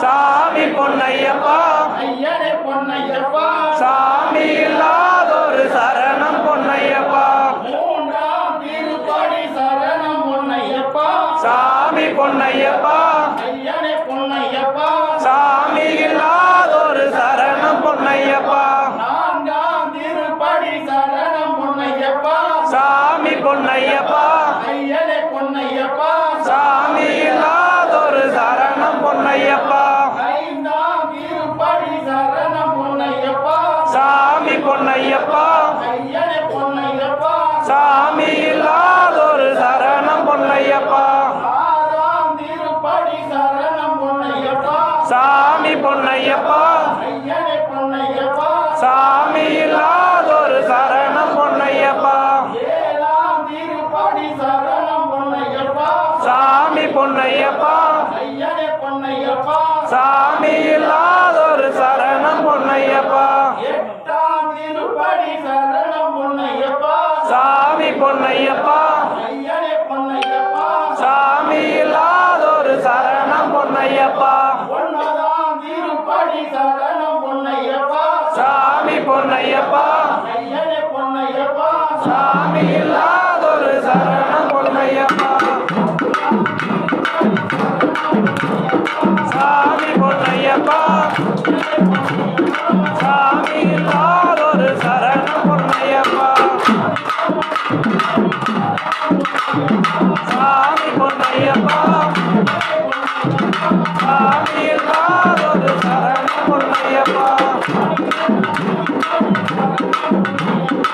சாமி பொன்னையப்பா. ஐயனே பொன்னையப்பா. சாமி இல்லாதொரு சரணம் பொன்னையப்பா. மூன்றாம் திருப்படி சரணம் பொன்னையப்பா. சாமி பொன்னையப்பா. ஐயனே பொன்னையப்பா. சாமி இல்லாதொரு சரணம் பொன்னையப்பா. நான்காம் திருப்படி சரணம் பொன்னையப்பா. சாமி பொன்னையப்பா. சாமி பொன்னையப்பா. பொன்னையப்பா. ஐயனே பொன்னையப்பா. சாமி இல்லாதொரு சரணம் பொன்னையப்பா. சாமி பொன்னையப்பா.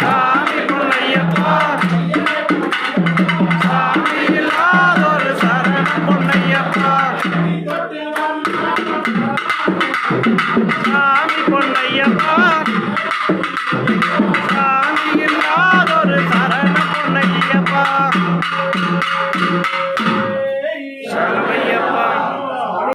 சாமி பிள்ளையப்பா சாமி எல்லாரும் சாமி பொன்னையப்பா